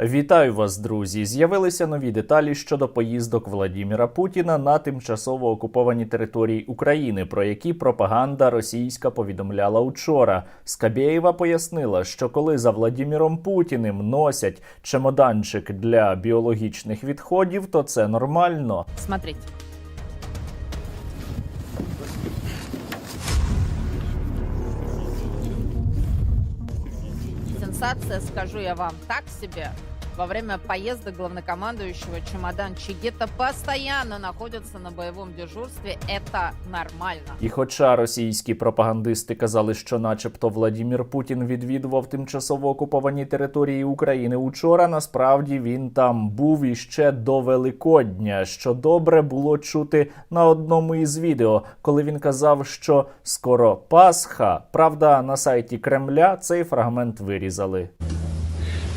Вітаю вас, друзі! З'явилися нові деталі щодо поїздок Владіміра Путіна на тимчасово окуповані території України, про які пропаганда російська повідомляла учора. Скабєєва пояснила, що коли за Владіміром Путіним носять чемоданчик для біологічних відходів, то це нормально. Смотрите. Сенсация, скажу я вам, так себе. Во время поезда главнокомандующего чемодан Чигета постоянно находится на боевом дежурстве. Это нормально. І хоча російські пропагандисти казали, що, начебто, Владімір Путін відвідував тимчасово окуповані території України учора, насправді він там був іще до Великодня, що добре було чути на одному із відео, коли він казав, що скоро Пасха. Правда, на сайті Кремля цей фрагмент вирізали.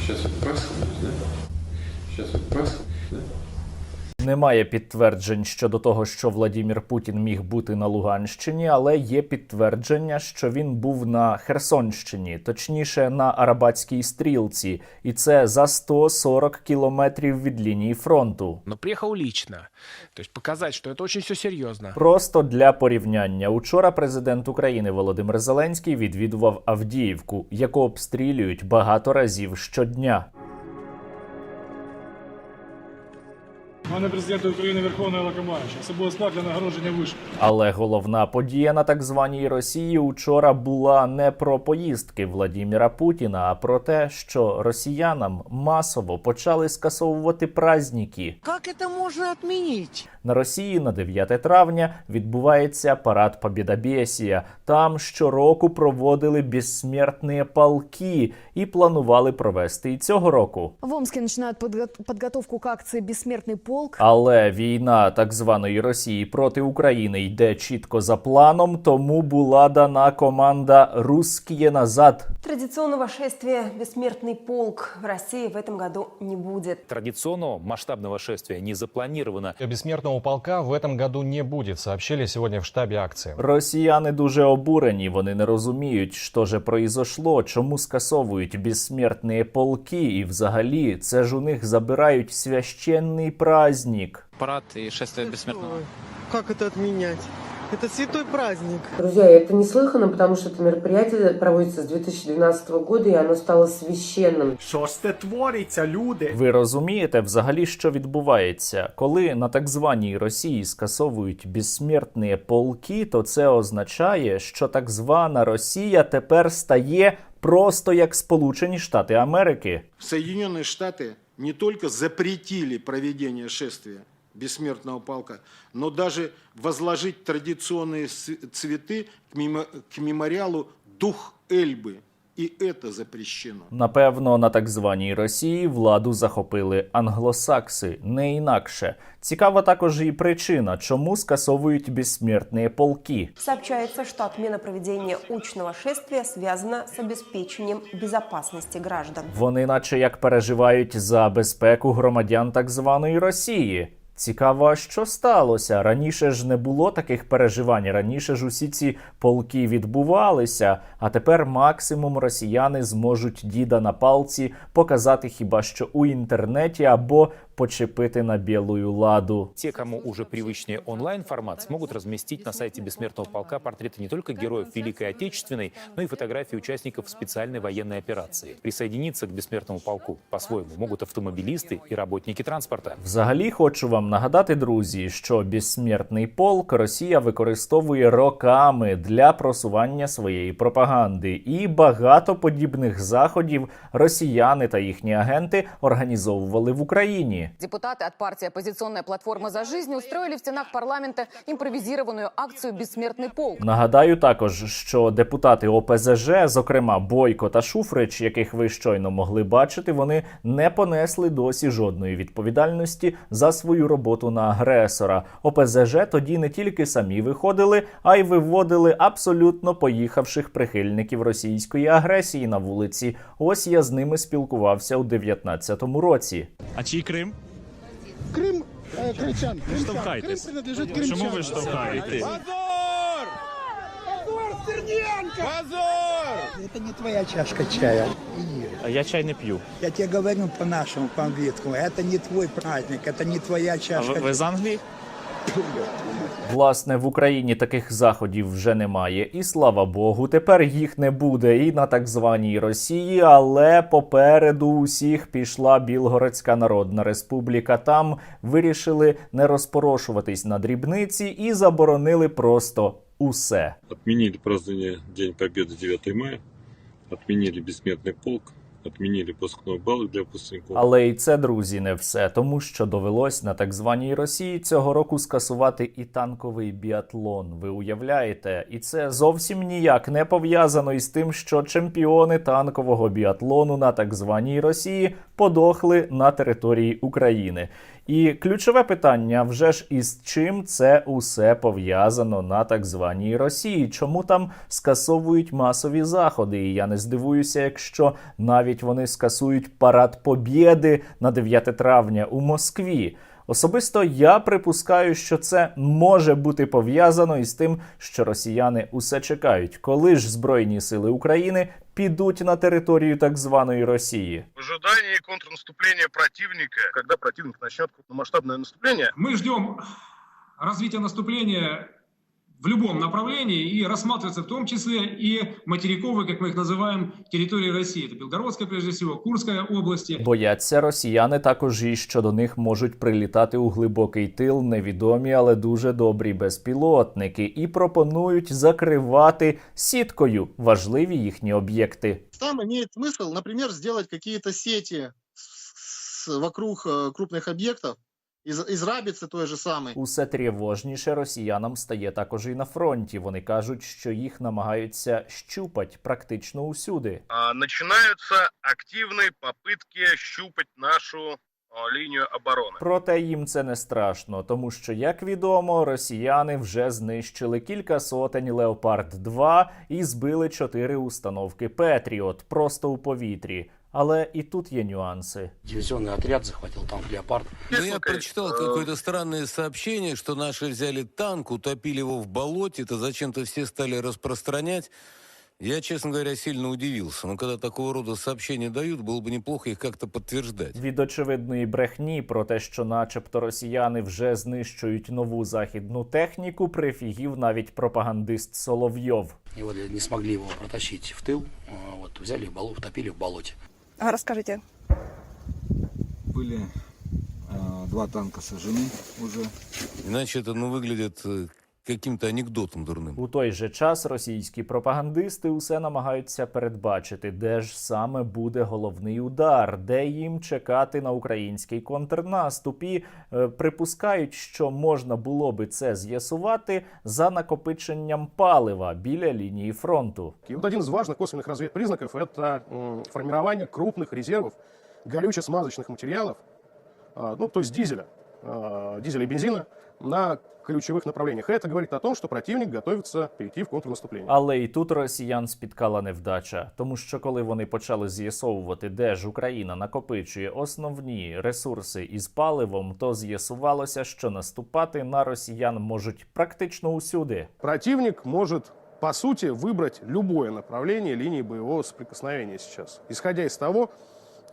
Сейчас вот Пасха, да? Сейчас вот Пасха, да? Немає підтверджень щодо того, що Владімір Путін міг бути на Луганщині, але є підтвердження, що він був на Херсонщині, точніше на Арабатській стрілці, і це за 140 кілометрів від лінії фронту. но приехал лично. То есть показать, что это очень все серьезно. Просто для порівняння, учора президент України Володимир Зеленський відвідував Авдіївку, яку обстрілюють багато разів щодня. Пане президенте України Верховний Лакоманович, особливо склад для нагородження вишки. Але головна подія на так званій Росії учора була не про поїздки Владіміра Путіна, а про те, що росіянам масово почали скасовувати праздники. Как это можно отменить? На Росії на 9 травня відбувається парад Побєдобєсія. Там щороку проводили безсмертні полки і планували провести і цього року. В Омске начинают подго- подготовку к акции «Бессмертный полк». Але війна так званої Росії проти України йде чітко за планом, тому була дана команда «Русские назад». Традиционного шествия «Бессмертный полк» в России в этом году не будет. Традиционного масштабного шествия не запланировано. Бессмертного полка в этом году не будет, сообщили сегодня в штабе акции. Росіяни дуже обурені. Вони не розуміють, що же произошло, чому скасовують безсмертні полки, і взагалі це ж у них забирають священний праздник. парад и шествие Ты бессмертного. что? Как это отменять? Это святой праздник. Друзья, это неслыханно, потому что это мероприятие проводится с 2012 года, и оно стало священным. Що ж це твориться, люди? Ви розумієте взагалі, що відбувається? Коли на так званій Росії скасовують безсмертні полки, то це означає, що так звана Росія тепер стає просто як Сполучені Штати Америки. Соединенные Штаты Не только запретили проведение шествия бессмертного полка, но даже возложить традиционные цветы к мемориалу «Дух Эльбы». И это запрещено. Напевно, на так званій Росії владу захопили англосакси, не інакше. Цікава також і причина, чому скасовують безсмертні полки. Сообщается, что отмена проведения учного шествия связана с обеспечением безопасности граждан. Вони, наче як переживають за безпеку громадян так званої Росії. Цікаво, що сталося? Раніше ж не було таких переживань. Раніше ж усі ці полки відбувалися, а тепер максимум росіяни зможуть діда на палці показати хіба що у інтернеті або почепити на білую ладу. Те, кому уже привычнее онлайн-формат, смогут разместить на сайте Бессмертного полка портреты не только героев Великой Отечественной, но и фотографии участников специальной военной операции. Присоединиться к Бессмертному полку по-своему могут автомобилисты и работники транспорта. Взагалі хочу вам нагадати, друзі, що безсмертний полк Росія використовує роками для просування своєї пропаганди, і багато подібних заходів росіяни та їхні агенти організовували в Україні. Депутаты от партии «Оппозиционная платформа за жизнь» устроили в стенах парламента импровизированную акцию «Бессмертный полк». Нагадаю також, що депутати ОПЗЖ, зокрема Бойко та Шуфрич, яких ви щойно могли бачити, вони не понесли досі жодної відповідальності за свою роботу на агресора. ОПЗЖ тоді не тільки самі виходили, а й виводили абсолютно поїхавших прихильників російської агресії на вулиці. Ось я з ними спілкувався у 19-му році. А чий Крим? Крым, э, крымчан. Крым, Штовхайтесь. Крым принадлежит крымчанам. Чому ви штовхаєтесь? Позор! Позор, Стерненко! Позор! Это не твоя чашка чая. А я чай не пью. Я тебе говорю по-нашему, по-английскому. Это не твой праздник, это не твоя чашка. з Англії? Власне, в Україні таких заходів вже немає, і слава Богу, тепер їх не буде і на так званій Росії, але попереду усіх пішла Білгородська Народна Республіка. Там вирішили не розпорошуватись на дрібниці і заборонили просто усе. Отменили празднование День Победы 9 мая, отменили бессмертный полк, отменили выпускной бал для випускників. Але і це, друзі, не все, тому що довелось на так званій Росії цього року скасувати і танковий біатлон. Ви уявляєте? І це зовсім ніяк не пов'язано із тим, що чемпіони танкового біатлону на так званій Росії подохли на території України. І ключове питання вже ж із чим це усе пов'язано на так званій Росії? Чому там скасовують масові заходи? І я не здивуюся, якщо навіть вони скасують парад Побєди на 9 травня у Москві. Особисто я припускаю, що це може бути пов'язано із тим, що росіяни усе чекають, коли ж Збройні сили України підуть на територію так званої Росії. В ожидании контрнаступлення противника, коли противник почне масштабне наступлення. Ми чекаємо розвиття наступления в любом направлении и рассматривается в том числе и материковые, как мы их называем, территории России. Это Белгородская, прежде всего, Курская области. Бояться росіяни також і що до них можуть прилітати у глибокий тил невідомі, але дуже добрі безпілотники, і пропонують закривати сіткою важливі їхні об'єкти. Там имеет смысл, например, сделать какие-то сети с- вокруг э, крупных объектов, из, из рабицы той же самой. Усе тривожніше росіянам стає також і на фронті. Вони кажуть, що їх намагаються щупать практично усюди. начинаются активные попытки щупать нашу линию обороны. Проте їм це не страшно, тому що, як відомо, росіяни вже знищили кілька сотень Леопард 2 і збили чотири установки Петріот просто у повітрі. Але і тут є нюанси. Дивизионный отряд захватил танк «Леопард». Ну, я прочитал какое-то странное сообщение, что наши взяли танк, утопили его в болоте, это зачем-то все стали распространять. Я, честно говоря, сильно удивился. Но когда такого рода сообщения дают, было бы неплохо их как-то подтверждать. Від очевидної брехні про те, що, начебто, росіяни вже знищують нову західну техніку, прифігів навіть пропагандист Соловйов. И вот не смогли его протащить в тыл, вот взяли в болото, утопили в болоте. А расскажите. Были два танка сожжены уже. Иначе это, ну, выглядит каким-то анекдотом дурным. У той же час російські пропагандисти усе намагаються передбачити, де ж саме буде головний удар, де їм чекати на український контрнаступ. І е, припускають, що можна було би це з'ясувати за накопиченням палива біля лінії фронту. И вот один из важных косвенных разведпризнаков – это м, формирование крупных резервов горюче-смазочных материалов, а, ну, то есть дизеля, а, дизеля и бензина на ключевых направлениях. И это говорит о том, что противник готовится перейти в контрнаступление. Але і тут росіян спіткала невдача, тому що коли вони почали з'ясовувати, де ж Україна накопичує основні ресурси із паливом, то з'ясувалося, що наступати на росіян можуть практично усюди. Противник может, по сути, выбрать любое направление линии боевого соприкосновения сейчас, исходя из того,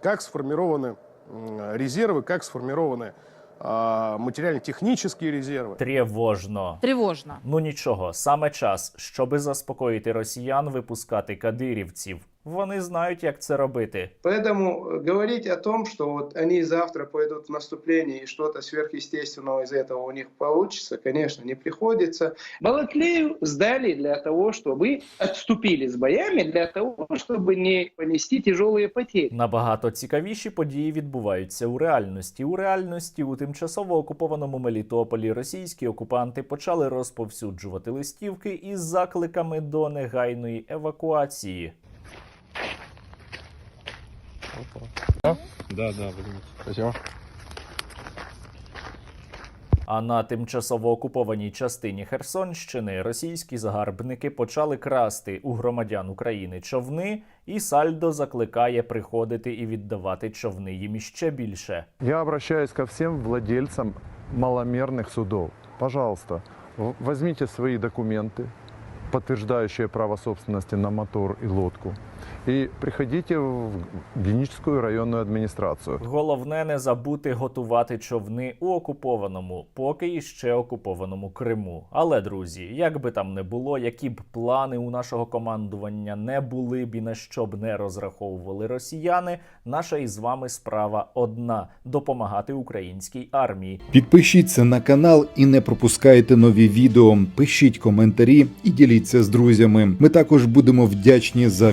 как сформированы м, резервы, как сформированы а, материально-технические резервы. Тривожно. Тревожно. Ну нічого, саме час, щоби заспокоїти росіян, випускати кадирівців. Вони знають, як це робити. Поэтому говорить о том, что вот они завтра пойдут в наступление и что-то сверхъестественного из этого у них получится, конечно, не приходится. Балаклею сдали для того, чтобы отступили с боями, для того, чтобы не понести тяжелые потери. Набагато цікавіші події відбуваються у реальності. У реальності у тимчасово окупованому Мелітополі російські окупанти почали розповсюджувати листівки із закликами до негайної евакуації. Да, да, Спасибо. А на тимчасово окупованій частині Херсонщини російські загарбники почали красти у громадян України човни, і Сальдо закликає приходити і віддавати човни їм іще більше. Я обращаюсь ко всем владельцам маломерных судов. Пожалуйста, в- возьмите свои документы, право собственности на мотор и лодку. И приходите в Геническую районную администрацию. Головне не забути готувати човни у окупованому, поки іще окупованому Криму. Але друзі, як би там не було, які б плани у нашого командування не були б і на що б не розраховували росіяни, наша із вами справа одна допомагати українській армії. Підпишіться на канал і не пропускайте нові відео. Пишіть коментарі і діліться з друзями. Ми також будемо вдячні за